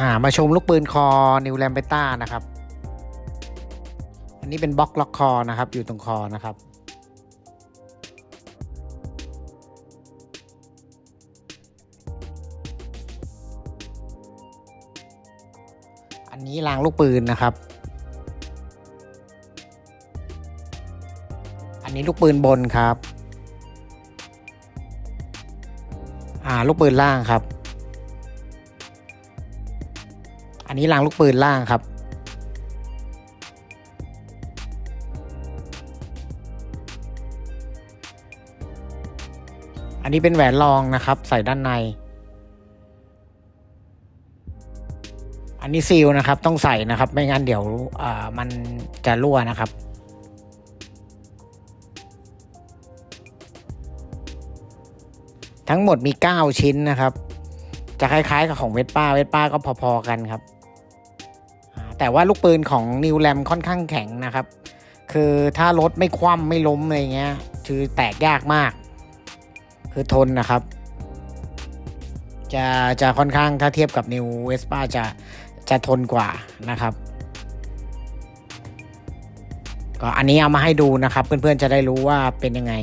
อ่ามาชมลูกปืนคอนิวแลมเบต้านะครับ อันนี้เป็นบล็อกล็อกคอนะครับ อยู่ตรงคอนะครับ อันนี้รางลูกปืนนะครับ อันนี้ลูกปืนบนครับ อ่าลูกปืนล่างครับ อันนี้รางลูกปืนล่างครับ อันนี้เป็นแหวนรองนะครับ ใส่ด้านใน อันนี้ซีลนะครับ ต้องใส่นะครับ ไม่งั้นเดี๋ยวมันจะรั่วนะครับทั้งหมดมี 9 ชิ้นนะครับ จะคล้ายๆกับของเวสป้า เวสป้าก็พอๆกันครับ แต่ว่าลูกปืนของนิวแลมค่อนข้างแข็งนะครับ คือถ้ารถไม่คว่ำไม่ล้มอะไรเงี้ย คือแตกยากมาก คือทนนะครับ จะจะค่อนข้างถ้าเทียบกับนิวเวสป้าจะจะทนกว่านะครับ ก็อันนี้เอามาให้ดูนะครับ เพื่อนๆจะได้รู้ว่าเป็นยังไง